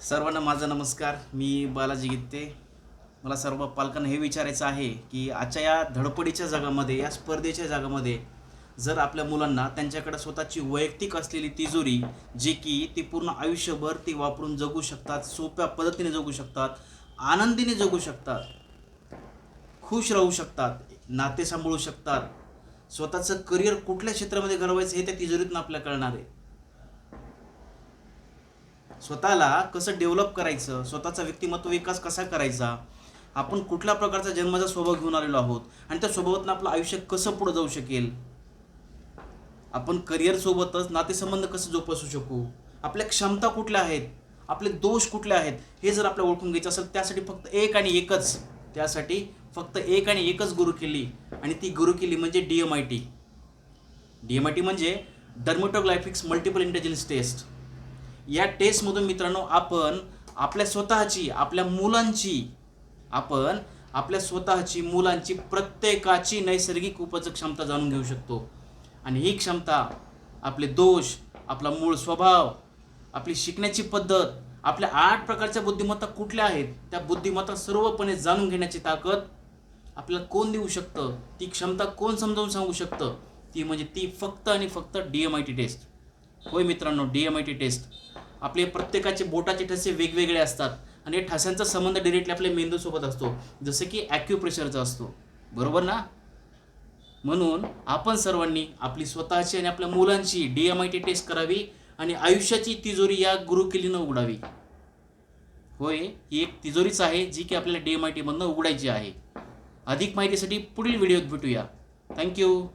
सर्वांना माझा नमस्कार. मी बालाजी गित्ते. मला सर्व पालकांना हे विचारायचं आहे की आजच्या या धडपडीच्या जगामध्ये या स्पर्धेच्या जगामध्ये जर आपल्या मुलांना त्यांच्याकडे स्वतःची वैयक्तिक असलेली तिजोरी जी की ती पूर्ण आयुष्यभर ती वापरून जगू शकतात सोप्या पद्धतीने जगू शकतात आनंदीने जगू शकतात खुश राहू शकतात नाते सांभाळू शकतात स्वतःचं करिअर कुठल्या क्षेत्रामध्ये घडवायचं हे त्या तिजोरीतून आपल्याला कळणार आहे. स्वतःला कसं डेव्हलप करायचं? स्वतःचा व्यक्तिमत्व विकास कसा करायचा? आपण कुठल्या प्रकारचा जन्माचा स्वभाव घेऊन आलेलो आहोत? आणि त्या स्वभावातून आपलं आयुष्य कसं पुढे जाऊ शकेल? आपण करिअरसोबतच नातेसंबंध कसे जोपासू शकू? आपल्या क्षमता कुठल्या आहेत? आपले दोष कुठले आहेत? हे जर आपल्याला ओळखून घ्यायचं असेल त्यासाठी फक्त एक आणि एकच. त्यासाठी फक्त एक आणि एकच गुरु केली. आणि ती गुरु केली म्हणजे D M I T D M I T म्हणजे डर्मोटोग्लायफिक्स मल्टिपल इंटेलिजन्स टेस्ट या टेस्टमधून मित्रांनो आपण आपल्या स्वतःची आपल्या मुलांची आपण आपल्या स्वतःची मुलांची प्रत्येकाची नैसर्गिक उपज क्षमता जाणून घेऊ शकतो. आणि ही क्षमता आपले दोष आपला मूळ स्वभाव आपली शिकण्याची पद्धत आपल्या आठ प्रकारच्या बुद्धिमत्ता कुठल्या आहेत त्या बुद्धिमत्ता सर्वपणे जाणून घेण्याची ताकद आपल्याला कोण देऊ शकतं? ती क्षमता कोण समजावून सांगू शकतं? ती म्हणजे ती फक्त आणि फक्त D M I T test होय मित्रांनो D M I T test आपले प्रत्येकाचे बोटाचे ठसे वेगवेगळे असतात आणि या ठस्यांचा संबंध डिरेक्टली आपल्या मेंदूसोबत असतो जसं की ॲक्युप्रेशरचा असतो. बरोबर ना? म्हणून आपण सर्वांनी आपली स्वतःची आणि आपल्या मुलांची D M I T test करावी आणि आयुष्याची तिजोरी या गुरुकिलीनं उघडावी. होय ही एक तिजोरीच आहे जी की आपल्याला डी एम आय टीमधनं उघडायची आहे. अधिक माहितीसाठी पुढील व्हिडिओत भेटूया. थँक्यू